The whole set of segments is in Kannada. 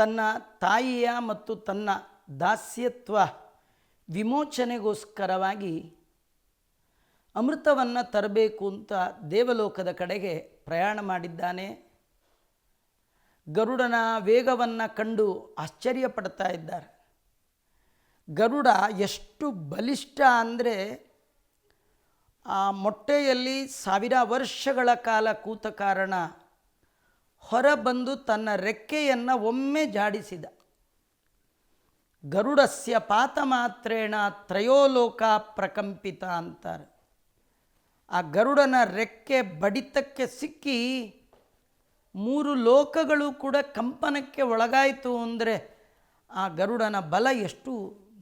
ತನ್ನ ತಾಯಿಯ ಮತ್ತು ತನ್ನ ದಾಸ್ಯತ್ವ ವಿಮೋಚನೆಗೋಸ್ಕರವಾಗಿ ಅಮೃತವನ್ನು ತರಬೇಕು ಅಂತ ದೇವಲೋಕದ ಕಡೆಗೆ ಪ್ರಯಾಣ ಮಾಡಿದ್ದಾನೆ. ಗರುಡನ ವೇಗವನ್ನು ಕಂಡು ಆಶ್ಚರ್ಯ ಪಡ್ತಾ ಇದ್ದಾರೆ. ಗರುಡ ಎಷ್ಟು ಬಲಿಷ್ಠ ಅಂದರೆ ಆ ಮೊಟ್ಟೆಯಲ್ಲಿ ಸಾವಿರ ವರ್ಷಗಳ ಕಾಲ ಕೂತ ಕಾರಣ ಹೊರಬಂದು ತನ್ನ ರೆಕ್ಕೆಯನ್ನು ಒಮ್ಮೆ ಜಾಡಿಸಿದ. ಗರುಡಸ್ಯ ಪಾತ ಮಾತ್ರೇಣ ತ್ರಯೋಲೋಕ ಪ್ರಕಂಪಿತ ಅಂತಾರೆ. ಆ ಗರುಡನ ರೆಕ್ಕೆ ಬಡಿತಕ್ಕೆ ಸಿಕ್ಕಿ ಮೂರು ಲೋಕಗಳು ಕೂಡ ಕಂಪನಕ್ಕೆ ಒಳಗಾಯಿತು ಅಂದರೆ ಆ ಗರುಡನ ಬಲ ಎಷ್ಟು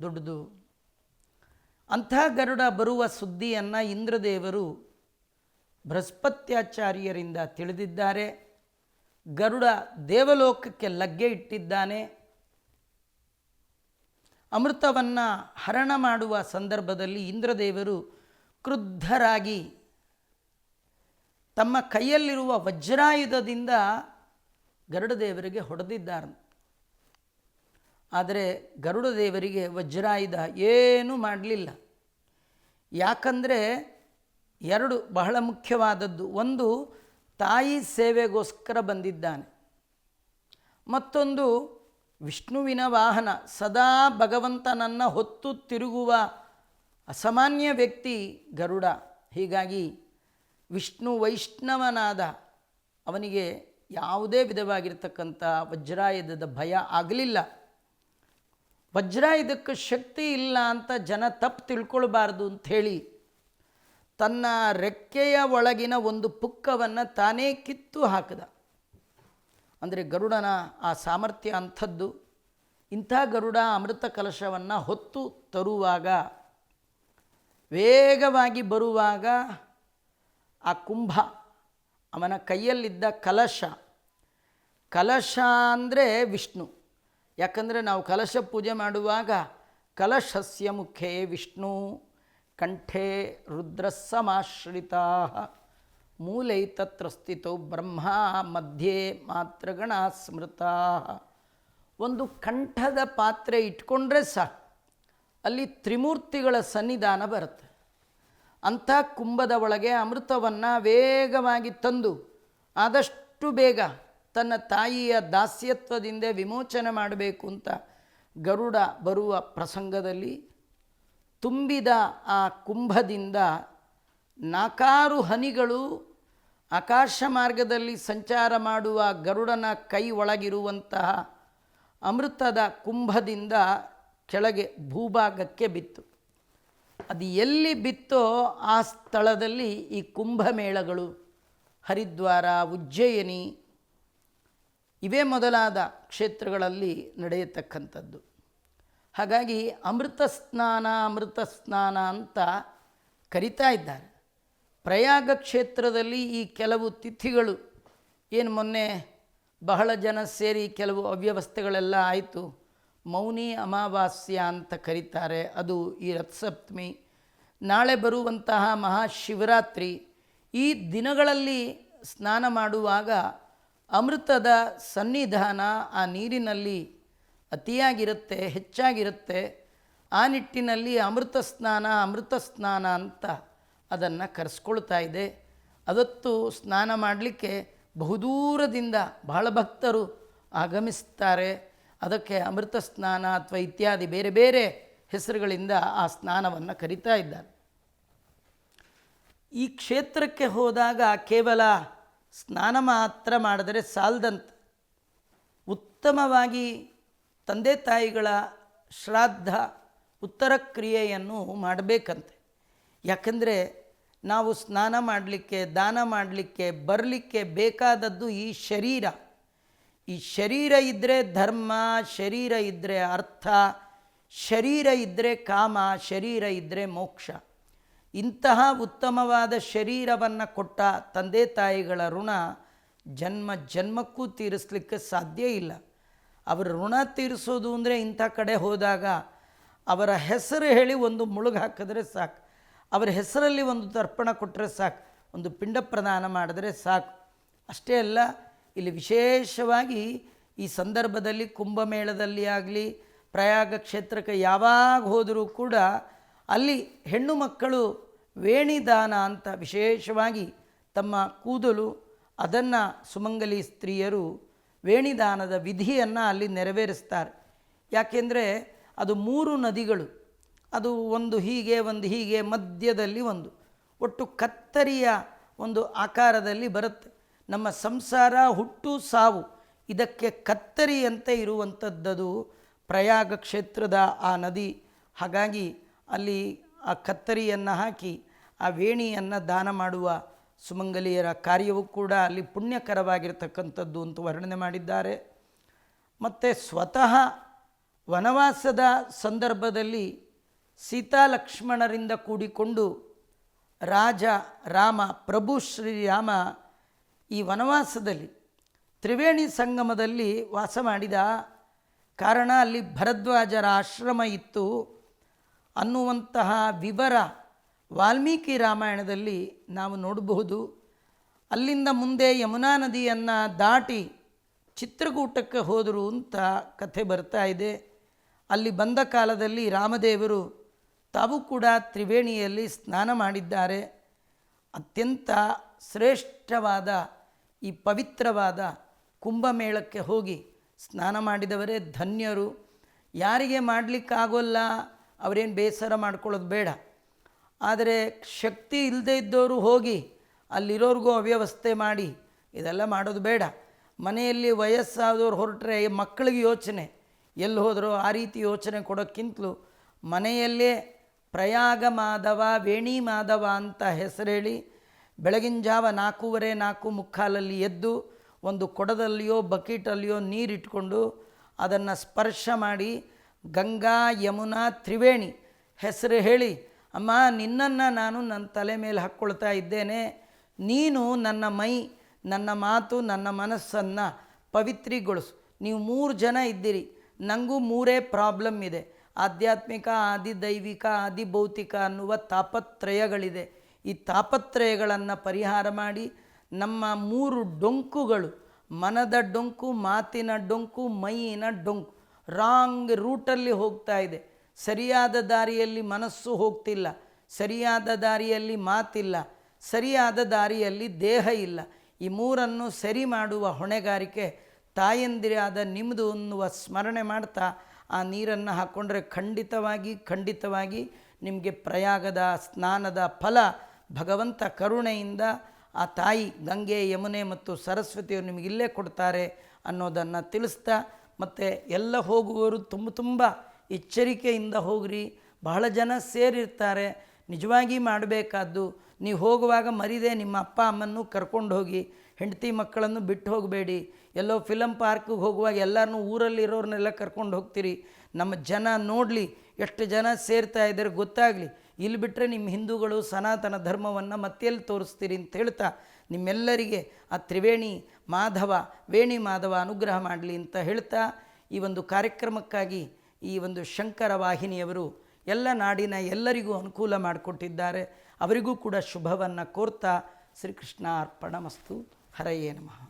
ದೊಡ್ಡದು? ಅಂಥ ಗರುಡ ಬರುವ ಸುದ್ದಿಯನ್ನು ಇಂದ್ರದೇವರು ಬೃಹಸ್ಪತ್ಯಾಚಾರ್ಯರಿಂದ ತಿಳಿದಿದ್ದಾರೆ. ಗರುಡ ದೇವಲೋಕಕ್ಕೆ ಲಗ್ಗೆ ಇಟ್ಟಿದ್ದಾನೆ. ಅಮೃತವನ್ನು ಹರಣ ಮಾಡುವ ಸಂದರ್ಭದಲ್ಲಿ ಇಂದ್ರದೇವರು ಕ್ರುದ್ಧರಾಗಿ ತಮ್ಮ ಕೈಯಲ್ಲಿರುವ ವಜ್ರಾಯುಧದಿಂದ ಗರುಡದೇವರಿಗೆ ಹೊಡೆದಿದ್ದಾರೆ. ಆದರೆ ಗರುಡದೇವರಿಗೆ ವಜ್ರಾಯುಧ ಏನೂ ಮಾಡಲಿಲ್ಲ. ಯಾಕಂದರೆ ಎರಡು ಬಹಳ ಮುಖ್ಯವಾದದ್ದು. ಒಂದು ತಾಯಿ ಸೇವೆಗೋಸ್ಕರ ಬಂದಿದ್ದಾನೆ. ಮತ್ತೊಂದು ವಿಷ್ಣುವಿನ ವಾಹನ, ಸದಾ ಭಗವಂತನನ್ನು ಹೊತ್ತು ತಿರುಗುವ ಅಸಾಮಾನ್ಯ ವ್ಯಕ್ತಿ ಗರುಡ. ಹೀಗಾಗಿ ವಿಷ್ಣು ವೈಷ್ಣವನಾದ ಅವನಿಗೆ ಯಾವುದೇ ವಿಧವಾಗಿರ್ತಕ್ಕಂಥ ವಜ್ರಾಯುಧದ ಭಯ ಆಗಲಿಲ್ಲ. ವಜ್ರಾಯುಧಕ್ಕೆ ಶಕ್ತಿ ಇಲ್ಲ ಅಂತ ಜನ ತಪ್ಪು ತಿಳ್ಕೊಳ್ಬಾರ್ದು ಅಂಥೇಳಿ ತನ್ನ ರೆಕ್ಕೆಯ ಒಳಗಿನ ಒಂದು ಪುಕ್ಕವನ್ನು ತಾನೇ ಕಿತ್ತು ಹಾಕಿದ. ಅಂದರೆ ಗರುಡನ ಆ ಸಾಮರ್ಥ್ಯ ಅಂಥದ್ದು. ಇಂಥ ಗರುಡ ಅಮೃತ ಕಲಶವನ್ನು ಹೊತ್ತು ತರುವಾಗ, ವೇಗವಾಗಿ ಬರುವಾಗ ಆ ಕುಂಭ, ಅವನ ಕೈಯಲ್ಲಿದ್ದ ಕಲಶ. ಕಲಶ ಅಂದರೆ ವಿಷ್ಣು. ಯಾಕಂದರೆ ನಾವು ಕಲಶ ಪೂಜೆ ಮಾಡುವಾಗ ಕಲಶಸ್ಯ ಮುಖೇ ವಿಷ್ಣು. ಕಂಠೆ ತತ್ರ ಸ್ಥಿತೋ ಬ್ರಹ್ಮ, ಮಧ್ಯೆ ಮಾತ್ರಗಣ ಸ್ಮೃತ. ಒಂದು ಕಂಠದ ಪಾತ್ರೆ ಇಟ್ಕೊಂಡ್ರೆ ಸಾಕು. ಅಲ್ಲಿ ತ್ರಿಮೂರ್ತಿಗಳ ಸನ್ನಿಧಾನ ಬರುತ್ತೆ. ಅಂಥ ಕುಂಭದ ಒಳಗೆ ಅಮೃತವನ್ನು ವೇಗವಾಗಿ ತಂದು ಆದಷ್ಟು ಬೇಗ ತನ್ನ ತಾಯಿಯ ದಾಸ್ಯತ್ವದಿಂದ ವಿಮೋಚನೆ ಮಾಡಬೇಕು ಅಂತ ಗರುಡ ಬರುವ ಪ್ರಸಂಗದಲ್ಲಿ ತುಂಬಿದ ಆ ಕುಂಭದಿಂದ ನಾಕಾರು ಹನಿಗಳು ಆಕಾಶ ಮಾರ್ಗದಲ್ಲಿ ಸಂಚಾರ ಮಾಡುವ ಗರುಡನ ಕೈ ಒಳಗಿರುವಂತಹ ಅಮೃತದ ಕುಂಭದಿಂದ ಕೆಳಗೆ ಭೂಭಾಗಕ್ಕೆ ಬಿತ್ತು. ಅದು ಎಲ್ಲಿ ಬಿತ್ತೋ ಆ ಸ್ಥಳದಲ್ಲಿ ಈ ಕುಂಭಮೇಳಗಳು, ಹರಿದ್ವಾರ, ಉಜ್ಜಯಿನಿ, ಇವೇ ಮೊದಲಾದ ಕ್ಷೇತ್ರಗಳಲ್ಲಿ ನಡೆಯತಕ್ಕಂಥದ್ದು. ಹಾಗಾಗಿ ಅಮೃತ ಸ್ನಾನ ಅಮೃತ ಸ್ನಾನ ಅಂತ ಕರಿತಾ ಇದ್ದಾರೆ. ಪ್ರಯಾಗ ಕ್ಷೇತ್ರದಲ್ಲಿ ಈ ಕೆಲವು ತಿಥಿಗಳು, ಏನು ಮೊನ್ನೆ ಬಹಳ ಜನ ಸೇರಿ ಕೆಲವು ಅವ್ಯವಸ್ಥೆಗಳೆಲ್ಲ ಆಯಿತು. ಮೌನಿ ಅಮಾವಾಸ್ಯ ಅಂತ ಕರೀತಾರೆ, ಅದು ಈ ರಥಸಪ್ತಮಿ. ನಾಳೆ ಬರುವಂತಹ ಮಹಾಶಿವರಾತ್ರಿ, ಈ ದಿನಗಳಲ್ಲಿ ಸ್ನಾನ ಮಾಡುವಾಗ ಅಮೃತದ ಸನ್ನಿಧಾನ ಆ ನೀರಿನಲ್ಲಿ ಅತಿಯಾಗಿರುತ್ತೆ, ಹೆಚ್ಚಾಗಿರುತ್ತೆ, ಆ ನಿಟ್ಟಿನಲ್ಲಿ ಅಮೃತ ಸ್ನಾನ ಅಮೃತ ಸ್ನಾನ ಅಂತ ಅದನ್ನು ಕರೆಸ್ಕೊಳ್ತಾ ಇದೆ. ಅದತ್ತು ಸ್ನಾನ ಮಾಡಲಿಕ್ಕೆ ಬಹುದೂರದಿಂದ ಬಹಳ ಭಕ್ತರು ಆಗಮಿಸ್ತಾರೆ. ಅದಕ್ಕೆ ಅಮೃತ ಸ್ನಾನ ಅಥವಾ ಇತ್ಯಾದಿ ಬೇರೆ ಬೇರೆ ಹೆಸರುಗಳಿಂದ ಆ ಸ್ನಾನವನ್ನು ಕರಿತಾ ಇದ್ದಾರೆ. ಈ ಕ್ಷೇತ್ರಕ್ಕೆ ಹೋದಾಗ ಕೇವಲ ಸ್ನಾನ ಮಾತ್ರ ಮಾಡಿದರೆ ಸಾಲದಂತೆ. ಉತ್ತಮವಾಗಿ ತಂದೆ ತಾಯಿಗಳ ಶ್ರಾದ್ದ ಉತ್ತರ ಕ್ರಿಯೆಯನ್ನು ಮಾಡಬೇಕಂತೆ. ಯಾಕಂದರೆ ನಾವು ಸ್ನಾನ ಮಾಡಲಿಕ್ಕೆ, ದಾನ ಮಾಡಲಿಕ್ಕೆ, ಬರಲಿಕ್ಕೆ ಬೇಕಾದದ್ದು ಈ ಶರೀರ. ಈ ಶರೀರ ಇದ್ದರೆ ಧರ್ಮ, ಶರೀರ ಇದ್ದರೆ ಅರ್ಥ, ಶರೀರ ಇದ್ದರೆ ಕಾಮ, ಶರೀರ ಇದ್ದರೆ ಮೋಕ್ಷ. ಇಂತಹ ಉತ್ತಮವಾದ ಶರೀರವನ್ನು ಕೊಟ್ಟ ತಂದೆ ತಾಯಿಗಳ ಋಣ ಜನ್ಮ ಜನ್ಮಕ್ಕೂ ತೀರಿಸಲಿಕ್ಕೆ ಸಾಧ್ಯ ಇಲ್ಲ. ಅವರ ಋಣ ತೀರಿಸೋದು ಅಂದರೆ ಇಂಥ ಕಡೆ ಹೋದಾಗ ಅವರ ಹೆಸರು ಹೇಳಿ ಒಂದು ಮುಳುಗು ಹಾಕಿದ್ರೆ ಸಾಕು. ಅವರ ಹೆಸರಲ್ಲಿ ಒಂದು ತರ್ಪಣ ಕೊಟ್ಟರೆ ಸಾಕು. ಒಂದು ಪಿಂಡ ಪ್ರದಾನ ಮಾಡಿದ್ರೆ ಸಾಕು. ಅಷ್ಟೇ ಅಲ್ಲ, ಇಲ್ಲಿ ವಿಶೇಷವಾಗಿ ಈ ಸಂದರ್ಭದಲ್ಲಿ ಕುಂಭಮೇಳದಲ್ಲಿ ಆಗಲಿ, ಪ್ರಯಾಗ ಕ್ಷೇತ್ರಕ್ಕೆ ಯಾವಾಗ ಹೋದರೂ ಕೂಡ ಅಲ್ಲಿ ಹೆಣ್ಣು ಮಕ್ಕಳು ವೇಣಿದಾನ ಅಂತ ವಿಶೇಷವಾಗಿ ತಮ್ಮ ಕೂದಲು, ಅದನ್ನು ಸುಮಂಗಲಿ ಸ್ತ್ರೀಯರು ವೇಣಿದಾನದ ವಿಧಿಯನ್ನು ಅಲ್ಲಿ ನೆರವೇರಿಸ್ತಾರೆ. ಯಾಕೆಂದರೆ ಅದು ಮೂರು ನದಿಗಳು, ಅದು ಒಂದು ಹೀಗೆ ಒಂದು ಹೀಗೆ, ಮಧ್ಯದಲ್ಲಿ ಒಂದು. ಒಟ್ಟು ಕತ್ತರಿಯ ಒಂದು ಆಕಾರದಲ್ಲಿ ಬರುತ್ತೆ. ನಮ್ಮ ಸಂಸಾರ ಹುಟ್ಟು ಸಾವು, ಇದಕ್ಕೆ ಕತ್ತರಿಯಂತೆ ಇರುವಂಥದ್ದದು ಪ್ರಯಾಗ ಕ್ಷೇತ್ರದ ಆ ನದಿ. ಹಾಗಾಗಿ ಅಲ್ಲಿ ಆ ಕತ್ತರಿಯನ್ನು ಹಾಕಿ ಆ ವೇಣಿಯನ್ನು ದಾನ ಮಾಡುವ ಸುಮಂಗಲಿಯರ ಕಾರ್ಯವೂ ಕೂಡ ಅಲ್ಲಿ ಪುಣ್ಯಕರವಾಗಿರ್ತಕ್ಕಂಥದ್ದು ಅಂತ ವರ್ಣನೆ ಮಾಡಿದ್ದಾರೆ. ಮತ್ತು ಸ್ವತಃ ವನವಾಸದ ಸಂದರ್ಭದಲ್ಲಿ ಸೀತಾ ಲಕ್ಷ್ಮಣರಿಂದ ಕೂಡಿಕೊಂಡು ರಾಜ, ರಾಮ, ಪ್ರಭು ಶ್ರೀರಾಮ ಈ ವನವಾಸದಲ್ಲಿ ತ್ರಿವೇಣಿ ಸಂಗಮದಲ್ಲಿ ವಾಸ ಮಾಡಿದ ಕಾರಣ ಅಲ್ಲಿ ಭರದ್ವಾಜರ ಆಶ್ರಮ ಇತ್ತು. ಅನ್ನುವಂತಹ ವಿವರ ವಾಲ್ಮೀಕಿ ರಾಮಾಯಣದಲ್ಲಿ ನಾವು ನೋಡಬಹುದು, ಅಲ್ಲಿಂದ ಮುಂದೆ ಯಮುನಾ ನದಿಯನ್ನು ದಾಟಿ ಚಿತ್ರಕೂಟಕ್ಕೆ ಹೋದರು ಅಂತ ಕಥೆ ಬರ್ತಾ ಇದೆ. ಅಲ್ಲಿ ಬಂದ ಕಾಲದಲ್ಲಿ ರಾಮದೇವರು ತಾವು ಕೂಡ ತ್ರಿವೇಣಿಯಲ್ಲಿ ಸ್ನಾನ ಮಾಡಿದ್ದಾರೆ. ಅತ್ಯಂತ ಶ್ರೇಷ್ಠವಾದ, ಈ ಪವಿತ್ರವಾದ ಕುಂಭಮೇಳಕ್ಕೆ ಹೋಗಿ ಸ್ನಾನ ಮಾಡಿದವರೇ ಧನ್ಯರು. ಯಾರಿಗೆ ಮಾಡಲಿಕ್ಕಾಗೋಲ್ಲ, ಅವರೇನು ಬೇಸರ ಮಾಡ್ಕೊಳ್ಳೋದು ಬೇಡ. ಆದರೆ ಶಕ್ತಿ ಇಲ್ಲದೆ ಇದ್ದವರು ಹೋಗಿ ಅಲ್ಲಿರೋರಿಗೂ ಅವ್ಯವಸ್ಥೆ ಮಾಡಿ, ಇದೆಲ್ಲ ಮಾಡೋದು ಬೇಡ. ಮನೆಯಲ್ಲಿ ವಯಸ್ಸಾದವ್ರು ಹೊರಟ್ರೆ ಮಕ್ಕಳಿಗೆ ಯೋಚನೆ. ಎಲ್ಲಿ ಹೋದರೂ ಆ ರೀತಿ ಯೋಚನೆ ಕೊಡೋಕ್ಕಿಂತಲೂ ಮನೆಯಲ್ಲೇ ಪ್ರಯಾಗ ಮಾಧವ, ವೇಣಿ ಮಾಧವ ಅಂತ ಹೆಸರೇಳಿ ಬೆಳಗಿನ ಜಾವ ನಾಲ್ಕೂವರೆ ನಾಲ್ಕು ಮುಕ್ಕಾಲಲ್ಲಿ ಎದ್ದು ಒಂದು ಕೊಡದಲ್ಲಿಯೋ ಬಕೀಟಲ್ಲಿಯೋ ನೀರಿಟ್ಕೊಂಡು ಅದನ್ನು ಸ್ಪರ್ಶ ಮಾಡಿ ಗಂಗಾ ಯಮುನಾ ತ್ರಿವೇಣಿ ಹೆಸರು ಹೇಳಿ ಅಮ್ಮ, ನಿನ್ನನ್ನು ನಾನು ನನ್ನ ತಲೆ ಮೇಲೆ ಹಾಕ್ಕೊಳ್ತಾ ಇದ್ದೇನೆ. ನೀನು ನನ್ನ ಮೈ, ನನ್ನ ಮಾತು, ನನ್ನ ಮನಸ್ಸನ್ನು ಪವಿತ್ರಿಗೊಳಿಸು. ನೀವು ಮೂರು ಜನ ಇದ್ದೀರಿ. ನನಗೂ ಮೂರೇ ಪ್ರಾಬ್ಲಮ್ ಇದೆ. ಆಧ್ಯಾತ್ಮಿಕ, ಆದಿದೈವಿಕ ದೈವಿಕ ಆದಿ ಭೌತಿಕ ಅನ್ನುವ ತಾಪತ್ರಯಗಳಿದೆ. ಈ ತಾಪತ್ರಯಗಳನ್ನು ಪರಿಹಾರ ಮಾಡಿ ನಮ್ಮ ಮೂರು ಡೊಂಕುಗಳು, ಮನದ ಡೊಂಕು, ಮಾತಿನ ಡೊಂಕು, ಮೈಯಿನ ಡೊಂಕು ರಾಂಗ್ ರೂಟಲ್ಲಿ ಹೋಗ್ತಾ ಇದೆ. ಸರಿಯಾದ ದಾರಿಯಲ್ಲಿ ಮನಸ್ಸು ಹೋಗ್ತಿಲ್ಲ, ಸರಿಯಾದ ದಾರಿಯಲ್ಲಿ ಮಾತಿಲ್ಲ, ಸರಿಯಾದ ದಾರಿಯಲ್ಲಿ ದೇಹ ಇಲ್ಲ. ಈ ಮೂರನ್ನು ಸರಿ ಮಾಡುವ ಹೊಣೆಗಾರಿಕೆ ತಾಯಂದಿರಾದ ನಿಮ್ಮದು ಅನ್ನುವ ಸ್ಮರಣೆ ಮಾಡ್ತಾ ಆ ನೀರನ್ನು ಹಾಕ್ಕೊಂಡ್ರೆ ಖಂಡಿತವಾಗಿ ಖಂಡಿತವಾಗಿ ನಿಮಗೆ ಪ್ರಯಾಗದ, ಸ್ನಾನದ ಫಲ, ಭಗವಂತ ಕರುಣೆಯಿಂದ ಆ ತಾಯಿ ಗಂಗೆ, ಯಮುನೆ ಮತ್ತು ಸರಸ್ವತಿಯವರು ನಿಮಗೆ ಇಲ್ಲೇ ಕೊಡ್ತಾರೆ ಅನ್ನೋದನ್ನು ತಿಳಿಸ್ತಾ ಮತ್ತು ಎಲ್ಲ ಹೋಗುವವರು ತುಂಬ ತುಂಬ ಎಚ್ಚರಿಕೆಯಿಂದ ಹೋಗ್ರಿ. ಬಹಳ ಜನ ಸೇರಿರ್ತಾರೆ. ನಿಜವಾಗಿ ಮಾಡಬೇಕಾದ್ದು, ನೀವು ಹೋಗುವಾಗ ಮರಿದೆ ನಿಮ್ಮ ಅಪ್ಪ ಅಮ್ಮನ್ನು ಕರ್ಕೊಂಡು ಹೋಗಿ, ಹೆಂಡತಿ ಮಕ್ಕಳನ್ನು ಬಿಟ್ಟು ಹೋಗಬೇಡಿ. ಎಲ್ಲೋ ಫಿಲಮ್ ಪಾರ್ಕಿಗೆ ಹೋಗುವಾಗ ಎಲ್ಲರನ್ನೂ ಊರಲ್ಲಿರೋರನ್ನೆಲ್ಲ ಕರ್ಕೊಂಡು ಹೋಗ್ತೀರಿ. ನಮ್ಮ ಜನ ನೋಡಲಿ, ಎಷ್ಟು ಜನ ಸೇರ್ತಾ ಇದ್ದಾರೆ ಗೊತ್ತಾಗಲಿ. ಇಲ್ಲಿ ಬಿಟ್ಟರೆ ನಿಮ್ಮ ಹಿಂದೂಗಳು ಸನಾತನ ಧರ್ಮವನ್ನು ಮತ್ತೆಲ್ಲಿ ತೋರಿಸ್ತೀರಿ ಅಂತ ಹೇಳ್ತಾ, ನಿಮ್ಮೆಲ್ಲರಿಗೆ ಆ ತ್ರಿವೇಣಿ ಮಾಧವ, ವೇಣಿ ಮಾಧವ ಅನುಗ್ರಹ ಮಾಡಲಿ ಅಂತ ಹೇಳ್ತಾ, ಈ ಒಂದು ಕಾರ್ಯಕ್ರಮಕ್ಕಾಗಿ ಈ ಒಂದು ಶಂಕರ ವಾಹಿನಿಯವರು ಎಲ್ಲ ನಾಡಿನ ಎಲ್ಲರಿಗೂ ಅನುಕೂಲ ಮಾಡಿಕೊಟ್ಟಿದ್ದಾರೆ. ಅವರಿಗೂ ಕೂಡ ಶುಭವನ್ನು ಕೋರ್ತಾ ಶ್ರೀಕೃಷ್ಣ ಅರ್ಪಣಮಸ್ತು. ಹರಯೇ ನಮಃ.